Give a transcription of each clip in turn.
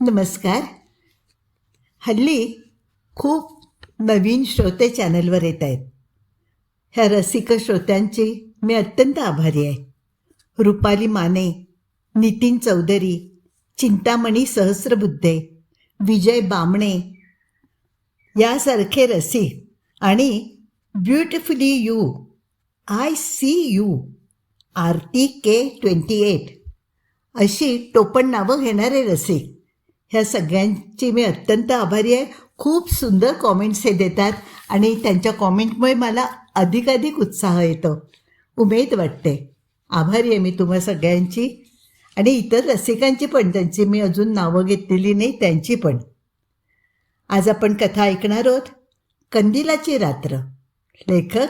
नमस्कार. हल्ली खूप नवीन श्रोते चॅनलवर येत आहेत. ह्या रसिक श्रोत्यांची मी अत्यंत आभारी आहे. रुपाली माने नितीन चौधरी चिंतामणी सहस्रबुद्धे विजय बामणे यासारखे रसिक आणि beautifully U I C U Aarti K twenty eight अशी टोपण नावं घेणारे रसिक ह्या सगळ्यांची मी अत्यंत आभारी आहे. खूप सुंदर कॉमेंट्स हे देतात आणि त्यांच्या कॉमेंटमुळे मला अधिकाधिक उत्साह येतो. उमेद वाटते. आभारी आहे मी तुम्हा सगळ्यांची. आणि इतर रसिकांची पण त्यांची मी अजून नावं घेतलेली नाही त्यांची पण. आज आपण कथा ऐकणार आहोत. कंदिलाची रात्र. लेखक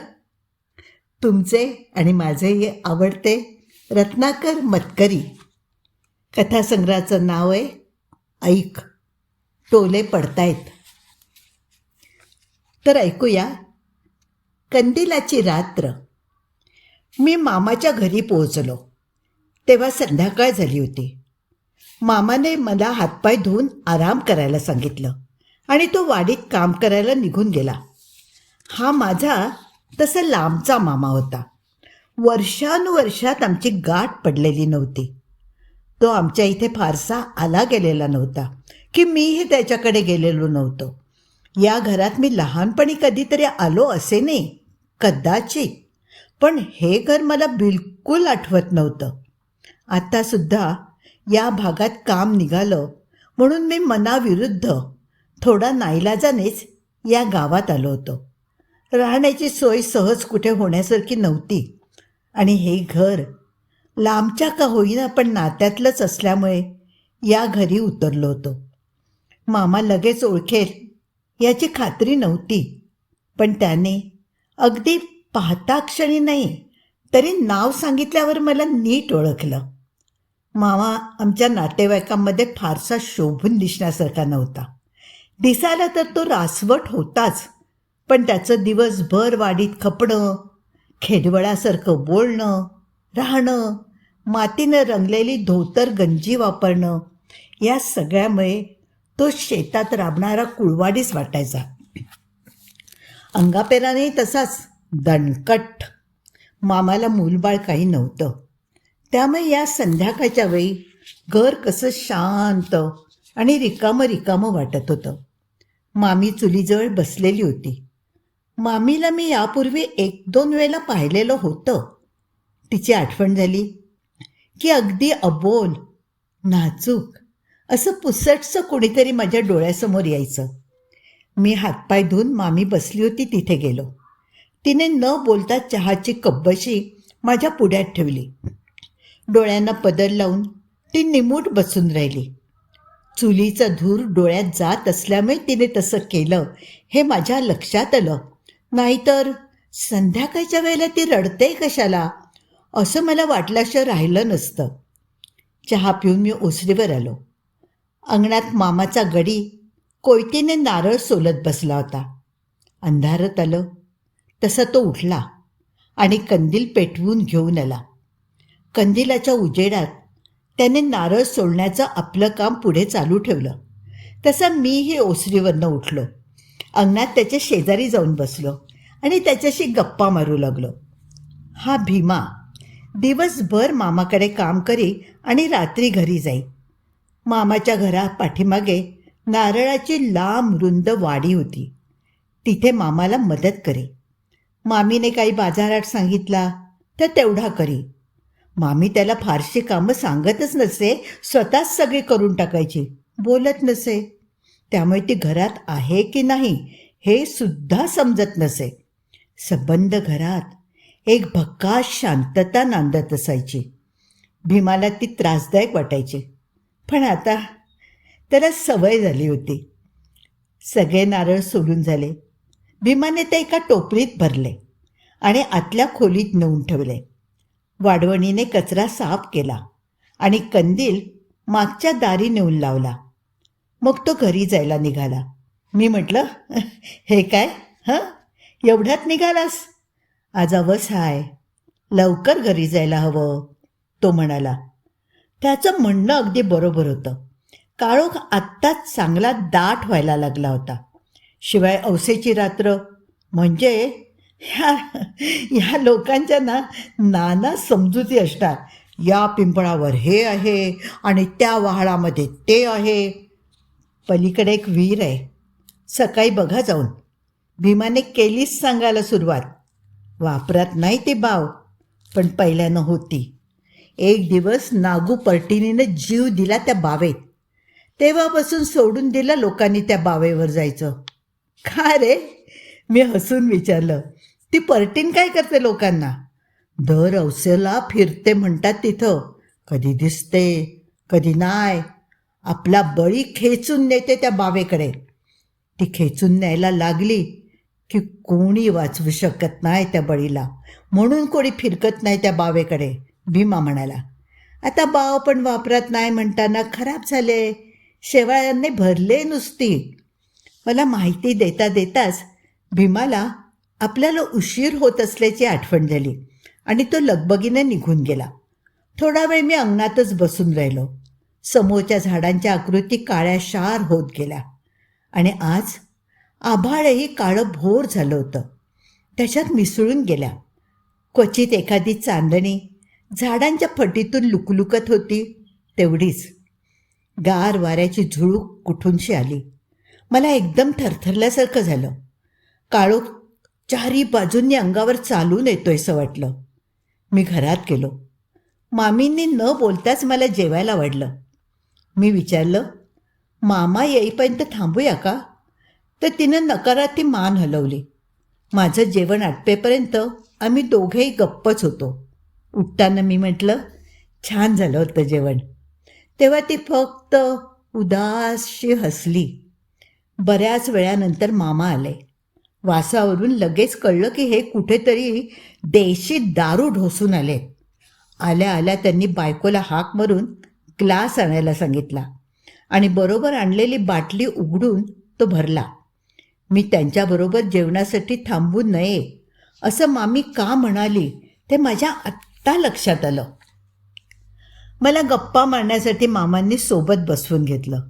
तुमचे आणि माझेही आवडते रत्नाकर मतकरी. कथासंग्रहाचं नाव आहे ऐक. टोले पडतायत. तर ऐकूया. कंदिलाची रात्र. मी मामाच्या घरी पोहोचलो. तेव्हा संध्याकाळ झाली होती. मामाने मला हातपाय धुवून आराम करायला सांगितलं आणि तो वाडीत काम करायला निघून गेला. हा माझा तसा लांबचा मामा होता. वर्षानुवर्षात आमची गाठ पडलेली नव्हती. तो आमच्या इथे फारसा आला गेलेला नव्हता की मीही त्याच्याकडे गेलेलो नव्हतो. या घरात मी लहानपणी कधीतरी आलो असे नाही कदाचित. पण हे घर मला बिलकुल आठवत नव्हतं. आत्तासुद्धा या भागात काम निघालं म्हणून मी मनाविरुद्ध थोडा नाईलाजानेच या गावात आलो होतो. राहण्याची सोय सहज कुठे होण्यासारखी नव्हती. आणि हे घर लांबच्या का होईना पण नात्यातलंच असल्यामुळे या घरी उतरलो होतो. मामा लगेच ओळखेल याची खात्री नव्हती पण त्याने अगदी पाहता क्षणी नाही तरी नाव सांगितल्यावर मला नीट ओळखलं. मामा आमच्या नातेवाईकांमध्ये फारसा शोभून दिसण्यासारखा नव्हता. दिसायला तर तो रासवट होताच पण त्याचं दिवसभर वाडीत खपणं खेडवळासारखं बोलणं राहणं मातीनं रंगलेली धोतर गंजी वापरणं या सगळ्यामुळे तो शेतात राबणारा कुळवाडीच वाटायचा. अंगापेराने तसाच दणकट. मामाला मूलबाळ काही नव्हतं. त्यामुळे या संध्याकाळच्या वेळी घर कसं शांत आणि रिकामं रिकामं वाटत होतं. मामी चुलीजवळ बसलेली होती. मामीला मी यापूर्वी एक दोन वेळेला पाहिलेलं होतं. तिची आठवण झाली. की अगदी अबोल नाजूक असं पुसटचं कुणीतरी माझ्या डोळ्यासमोर यायचं. मी हातपाय धुवून मामी बसली होती तिथे गेलो. तिने न बोलता चहाची कब्बशी माझ्या पुढ्यात ठेवली. डोळ्यांना पदर लावून ती निमूट बसून राहिली. चुलीचा धूर डोळ्यात जात असल्यामुळे तिने तसं केलं हे माझ्या लक्षात आलं. नाहीतर संध्याकाळच्या वेळेला ती रडते कशाला? असं मला वाटल्याशिवाय राहिलं नसतं. चहा पिऊन मी ओसरीवर आलो. अंगणात मामाचा गडी कोयतीने नारळ सोलत बसला होता. अंधारत आलं. तसा तो उठला आणि कंदील पेटवून घेऊन आला. कंदिलाच्या उजेडात त्याने नारळ सोलण्याचं आपलं काम पुढे चालू ठेवलं. तसं मीही ओसरीवरनं उठलो. अंगणात त्याच्या शेजारी जाऊन बसलो आणि त्याच्याशी गप्पा मारू लागलो. हा भीमा दिवसभर मामाकडे काम करी आणि रात्री घरी जाई. मामाच्या घरा पाठीमागे नारळाची लांब रुंद वाडी होती. तिथे मामाला मदत करे. मामीने काही बाजारात सांगितला तर तेवढा करी. मामी त्याला फारशी कामं सांगतच नसे स्वतःच सगळी करून टाकायची. बोलत नसे. त्यामुळे ती घरात आहे की नाही हे सुद्धा समजत नसे. सबंध घरात एक भक्कास शांतता नांदत असायची. भीमाला ती त्रासदायक वाटायची. पण आता त्याला सवय झाली होती. सगळे नारळ सोडून झाले. भीमाने ते एका टोपलीत भरले आणि आतल्या खोलीत नेऊन ठेवले. वाढवणीने कचरा साफ केला आणि कंदील मागच्या दारी नेऊन लावला. मग तो घरी जायला निघाला. मी म्हटलं हे काय? हं? एवढ्यात निघालास? आज अवस हाय. लवकर घरी जायला हवं तो म्हणाला. त्याचं म्हणणं अगदी बरोबर होतं. काळोख आत्ताच चांगला दाट व्हायला लागला होता. शिवाय औसेची रात्र म्हणजे ह्या ह्या लोकांच्या ना नाना समजुती असतात या पिंपळावर हे आहे आणि त्या वहाळामध्ये ते आहे. पलीकडे एक विहीर आहे. सकाळी बघा जाऊन. भीमाने केलीच सांगायला सुरुवात. वापरात नाही ते बाव पण पहिल्यानं होती. एक दिवस नागू पर्टिनीनं जीव दिला त्या बावेत. तेव्हापासून सोडून दिलं लोकांनी त्या बावेवर जायचं. का रे? मी हसून विचारलं ती पर्टीन काय करते लोकांना? दर अवसेला फिरते म्हणतात तिथं. कधी दिसते कधी नाही आपला बळी खेचून नेते त्या बावेकडे. ती खेचून न्यायला लागली. की कोणी वाचवू शकत नाही त्या बळीला. म्हणून कोणी फिरकत नाही त्या बावेकडे भीमा म्हणाला. आता बाव पण वापरात नाही म्हणताना खराब झाले. शेवाळ्यांनी भरले नुसती. मला माहिती देता देताच भीमाला आपल्याला उशीर होत असल्याची आठवण झाली आणि तो लगबगीने निघून गेला. थोडा वेळ मी अंगणातच बसून राहिलो. समोरच्या झाडांच्या आकृती काळ्या शार होत गेल्या आणि आज आभाळही काळं भोर झालं होतं. त्याच्यात मिसळून गेल्या. क्वचित एखादी चांदणी झाडांच्या फटीतून लुकलुकत होती तेवढीच. गार वाऱ्याची झुळूक कुठूनशी आली? मला एकदम थरथरल्यासारखं झालं. काळोख चारी बाजूंनी अंगावर चालून येतोय असं वाटलं. मी घरात गेलो. मामींनी न बोलताच मला जेवायला वाढलं. मी विचारलं मामा येईपर्यंत थांबूया का? तर तिनं नकारार्थी मान हलवली. माझं जेवण आटपेपर्यंत आम्ही दोघेही गप्पच होतो. उठताना मी म्हटलं छान झालं होतं जेवण. तेव्हा ती फक्त उदासशी हसली. बऱ्याच वेळानंतर मामा आले. वासावरून लगेच कळलं की हे कुठेतरी देशी दारू ढोसून आले आल्या आल्या त्यांनी बायकोला हाक मारून ग्लास आणायला सांगितला आणि बरोबर आणलेली बाटली उघडून तो भरला. मी त्यांच्याबरोबर जेवणासाठी थांबू नये असं मामी का म्हणाली ते माझ्या आत्ता लक्षात आलं. मला गप्पा मारण्यासाठी मामांनी सोबत बसवून घेतलं.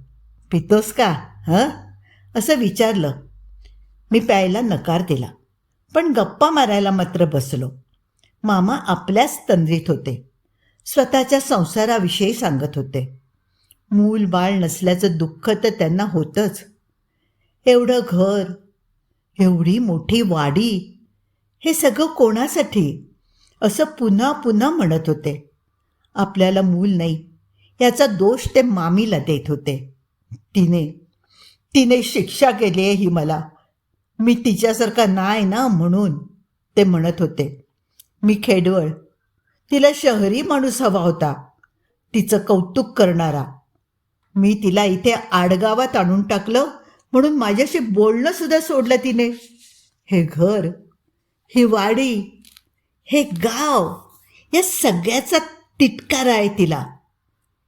पितोस का हं? असं विचारलं. मी प्यायला नकार दिला पण गप्पा मारायला मात्र बसलो. मामा आपल्याच तंद्रीत होते. स्वतःच्या संसाराविषयी सांगत होते. मूल बाळ नसल्याचं दुःख तर त्यांना होतंच. एवढं घर एवढी मोठी वाडी हे सगळं कोणासाठी? असं पुन्हा पुन्हा म्हणत होते. आपल्याला मूल नाही याचा दोष ते मामीला देत होते. तिने तिने शिक्षा केली आहे ही मला. मी तिच्यासारखा नाही ना म्हणून ते म्हणत होते. मी खेडवळ. तिला शहरी माणूस हवा होता. तिचं कौतुक करणारा. मी तिला इथे आडगावात आणून टाकलं. म्हणून माझ्याशी बोलणं सुद्धा सोडलं तिने. हे घर ही वाडी हे गाव या सगळ्याचा तिटकारा आहे तिला.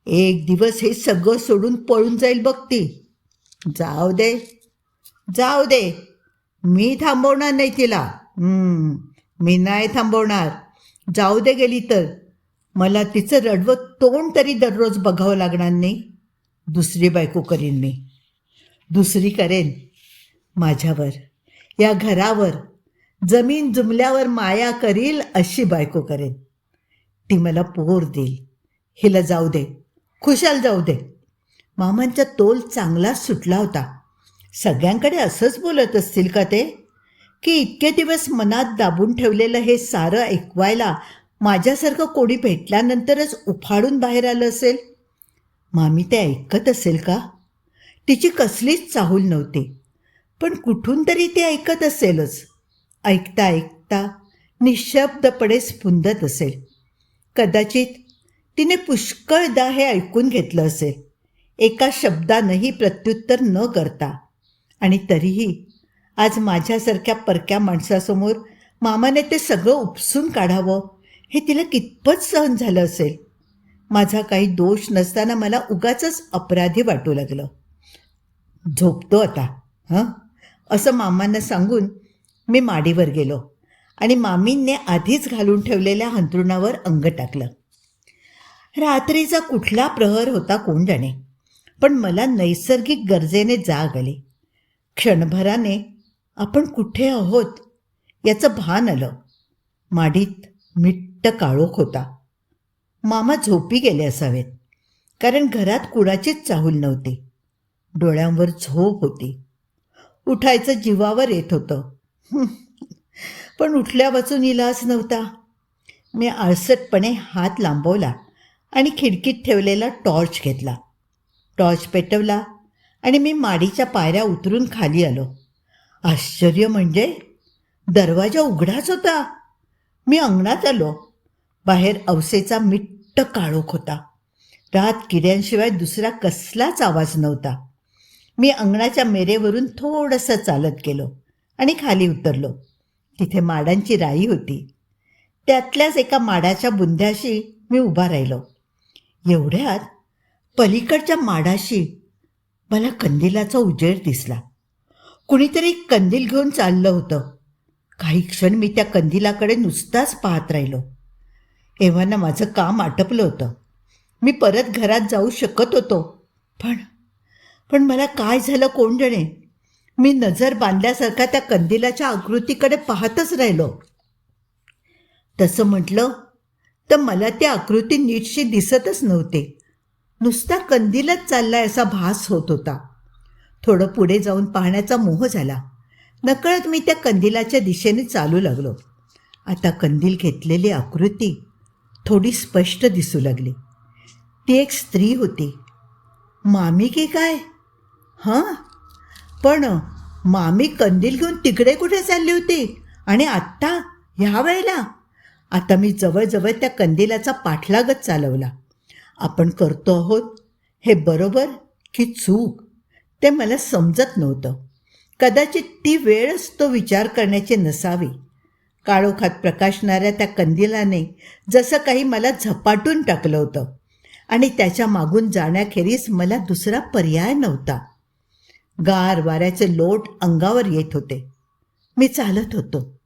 एक दिवस हे सगळं सोडून पळून जाईल बघ ती. जाऊ दे जाऊ दे. मी थांबवणार नाही तिला. मी नाही थांबवणार. जाऊ दे गेली तर. मला तिचं रडवं तोंड तरी दररोज बघावं लागणार नाही. दुसरी बायको करीन मी. दुसरी करेन माझ्यावर. या घरावर जमीन जुमल्यावर माया करील अशी बायको करेन. ती मला पोर देईल. हिला जाऊ दे. खुशाल जाऊ दे. मामांचा तोल चांगलाच सुटला होता. सगळ्यांकडे असंच बोलत असतील का ते? की इतके दिवस मनात दाबून ठेवलेलं हे सारं ऐकवायला माझ्यासारखं कोणी भेटल्यानंतरच उफाडून बाहेर आलं असेल? मामी ते ऐकत असेल का? तिची कसलीच चाहूल नव्हती. पण कुठून तरी ते ऐकत असेलच. ऐकता ऐकता निशब्दपणे स्फुंदत असेल. कदाचित तिने पुष्कळदा हे ऐकून घेतलं असेल. एका शब्दानंही प्रत्युत्तर न करता. आणि तरीही आज माझ्यासारख्या परक्या माणसासमोर मामाने ते सगळं उपसून काढावं हे तिला कितपत सहन झालं असेल? माझा काही दोष नसताना मला उगाच अपराधी वाटू लागलं. झोपतो आता हं? असं मामांना सांगून मी माडीवर गेलो आणि मामींनी आधीच घालून ठेवलेल्या अंथरुणावर अंग टाकलं. रात्रीचा कुठला प्रहर होता कोण जाणे पण मला नैसर्गिक गरजेने जाग आली. क्षणभराने आपण कुठे आहोत याचं भान आलं. माडीत मिट्ट काळोख होता. मामा झोपी गेले असावेत कारण घरात कुणाचीच चाहूल नव्हती. डोळ्यांवर झोप होती. उठायचं जीवावर येत होतं. पण पण उठल्यापासून इलाज नव्हता. मी आळसटपणे हात लांबवला आणि खिडकीत ठेवलेला टॉर्च घेतला. टॉर्च पेटवला आणि मी माडीच्या पायऱ्या उतरून खाली आलो. आश्चर्य म्हणजे दरवाजा उघडाच होता. मी अंगणात आलो. बाहेर अवसेचा मिट्ट काळोख होता. रात किड्यांशिवाय दुसरा कसलाच आवाज नव्हता. मी अंगणाच्या मेरेवरून थोडंसं चालत गेलो आणि खाली उतरलो. तिथे माडांची राई होती. त्यातल्याच एका माडाच्या बुंध्याशी मी उभा राहिलो. एवढ्यात पलीकडच्या माडाशी मला कंदिलाचा उजेड दिसला. कुणीतरी कंदील घेऊन चाललं होतं. काही क्षण मी त्या कंदिलाकडे नुसताच पाहत राहिलो. एव्हाना माझं काम आटपलं होतं. मी परत घरात जाऊ शकत होतो पण पण मला काय झालं कोण जणे? मी नजर बांधल्यासारखा त्या कंदिलाच्या आकृतीकडे पाहतच राहिलो. तसं म्हटलं तर मला ती आकृती नीटशी दिसतच नव्हते. नुसता कंदीलच चाललाय असा भास होत होता. थोडं पुढे जाऊन पाहण्याचा मोह झाला. नकळत मी त्या कंदिलाच्या दिशेने चालू लागलो. आता कंदील घेतलेली आकृती थोडी स्पष्ट दिसू लागली. ती एक स्त्री होती. मामी की काय? हां? पण मामी कंदील घेऊन तिकडे कुठे चालली होती? आणि आत्ता ह्या वेळेला? आता मी जवळजवळ त्या कंदिलाचा पाठलागच चालवला. आपण करतो आहोत. हे बरोबर की चूक? ते मला समजत नव्हतं. कदाचित ती वेळच तो विचार करण्याची नसावी. काळोखात प्रकाशणाऱ्या त्या कंदिलाने जसं काही मला झपाटून टाकलं होतं. आणि त्याच्या मागून जाण्याखेरीज मला दुसरा पर्याय नव्हता. गार वाऱ्याचे लोट अंगावर येत होते. मी चालत होतो.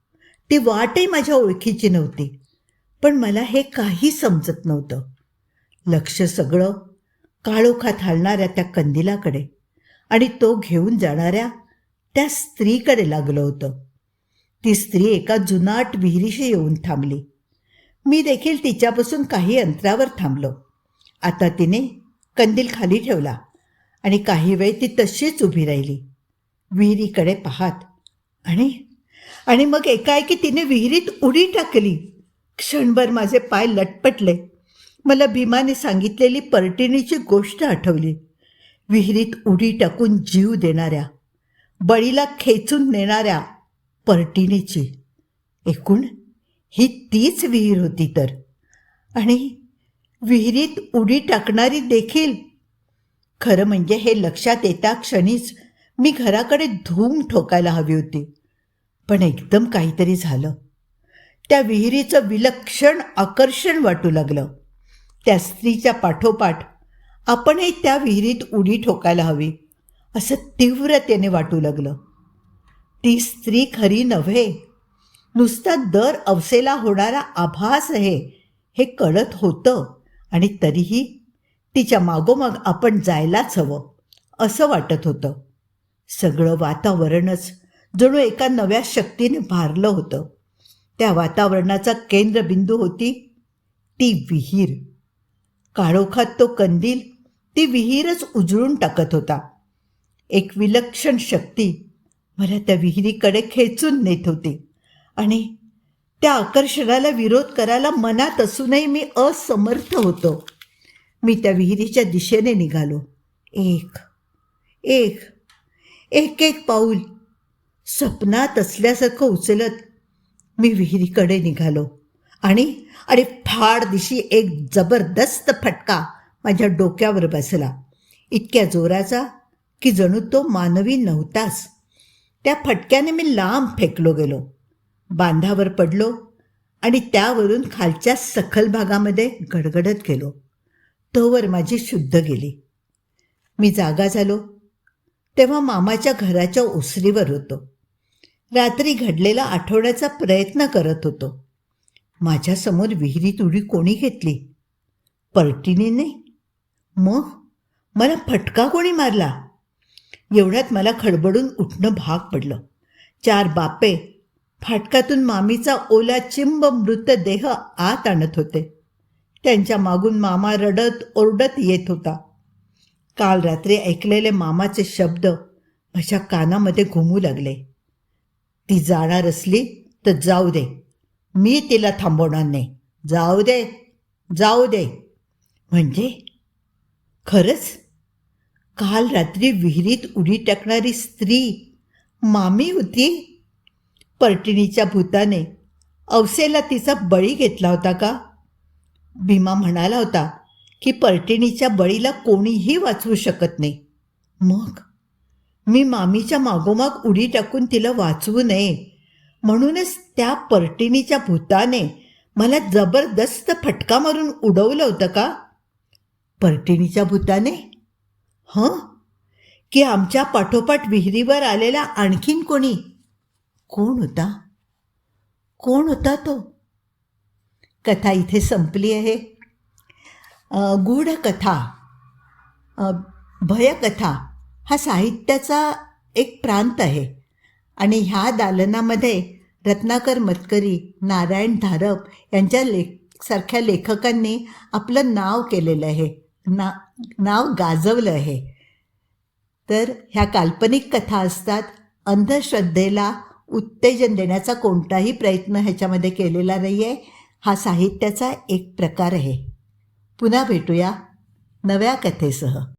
ती वाटही माझ्या ओळखीची नव्हती पण मला हे काही समजत नव्हतं. लक्ष सगळं काळोखात हलणाऱ्या त्या कंदिलाकडे आणि तो घेऊन जाणाऱ्या त्या स्त्रीकडे लागलं होतं. ती स्त्री एका जुनाट विहिरीशी येऊन थांबली. मी देखील तिच्यापासून काही अंतरावर थांबलो. आता तिने कंदील खाली ठेवला. आणि काही वेळ ती तशीच उभी राहिली. विहिरीकडे पाहात आणि? आणि मग एकाएकी तिने विहिरीत उडी टाकली. क्षणभर माझे पाय लटपटले. मला भीमाने सांगितलेली पर्टिणीची गोष्ट आठवली. विहिरीत उडी टाकून जीव देणाऱ्या बळीला खेचून नेणाऱ्या पर्टिणीची. एकूण ही तीच विहीर होती तर. आणि विहिरीत उडी टाकणारी देखील खरं म्हणजे हे लक्षात येता क्षणीच मी घराकडे धूम ठोकायला हवी होती. पण एकदम काहीतरी झालं. त्या विहिरीचं विलक्षण आकर्षण वाटू लागलं. त्या स्त्रीच्या पाठोपाठ आपणही त्या विहिरीत उडी ठोकायला हवी असं तीव्रतेने वाटू लागलं. ती स्त्री खरी नव्हे. नुसता दर अवसेला होणारा आभास आहे हे कळत होतं आणि तरीही तिच्या मागोमाग आपण जायलाच हवं असं वाटत होतं. सगळं वातावरणच जणू एका नव्या शक्तीने भारलं होतं. त्या वातावरणाचा केंद्रबिंदू होती ती विहीर. काळोखात तो कंदील ती विहीरच उजळून टाकत होता. एक विलक्षण शक्ती मला त्या विहिरीकडे खेचून नेत होती आणि त्या आकर्षणाला विरोध करायला मनात असूनही मी असमर्थ होतो. मी त्या विहिरीच्या दिशेने निघालो. एक एक एक एक पाऊल स्वप्नात असल्यासारखं उचलत मी विहिरीकडे निघालो आणि आणि फाड दिशी एक जबरदस्त फटका माझ्या डोक्यावर बसला. इतक्या जोराचा की जणू तो मानवी नव्हताच. त्या फटक्याने मी लांब फेकलो गेलो. बांधावर पडलो आणि त्यावरून खालच्या सखल भागामध्ये गडगडत गेलो. तोवर माझी शुद्ध गेली. मी जागा झालो. तेव्हा मामाच्या घराच्या ओसरीवर होतो. रात्री घडलेला आठवड्याचा प्रयत्न करत होतो. माझ्यासमोर विहिरीत उडी कोणी घेतली? पर्टिनीने मग? मला फटका कोणी मारला? एवढ्यात मला खडबडून उठणं भाग पडलं. चार बापे फाटकातून मामीचा ओला चिंब मृतदेह आत आणत होते. त्यांच्या मागून मामा रडत ओरडत येत होता. काल रात्री ऐकलेले मामाचे शब्द माझ्या कानामध्ये घुमू लागले. ती जाणार असली तर जाऊ दे. मी तिला थांबवणार नाही. जाऊ दे. जाऊ दे. म्हणजे? खरंच? काल रात्री विहिरीत उडी टाकणारी स्त्री मामी होती? पर्टिणीच्या भूताने अवसेला तिचा बळी घेतला होता का? भीमा म्हणाला होता की पर्टिणीच्या बळीला कोणीही वाचवू शकत नाही. मग? मी मामीच्या मागोमाग उडी टाकून तिला वाचवू नये. म्हणूनच त्या पर्टिणीच्या भूताने मला जबरदस्त फटका मारून उडवलं होतं का? पर्टिणीच्या भूताने? हं? की आमच्या पाठोपाठ विहिरीवर आलेला आणखीन कोणी? कोण होता? कोण होता तो? कथा इथे संपली आहे. गूढ कथा भयकथा हा साहित्याचा एक प्रांत आहे. आणि ह्या दालनामध्ये रत्नाकर मतकरी नारायण धारप यांच्या लेख सारख्या लेखकांनी आपलं नाव केलेलं आहे. ना नाव गाजवलं आहे. तर ह्या काल्पनिक कथा असतात अंधश्रद्धेला उत्तेजन देण्याचा कोणताही प्रयत्न ह्याच्यामध्ये केलेला नाही आहे हा साहित्याचा एक प्रकार आहे. पुन्हा भेटूया नव्या कथेसह.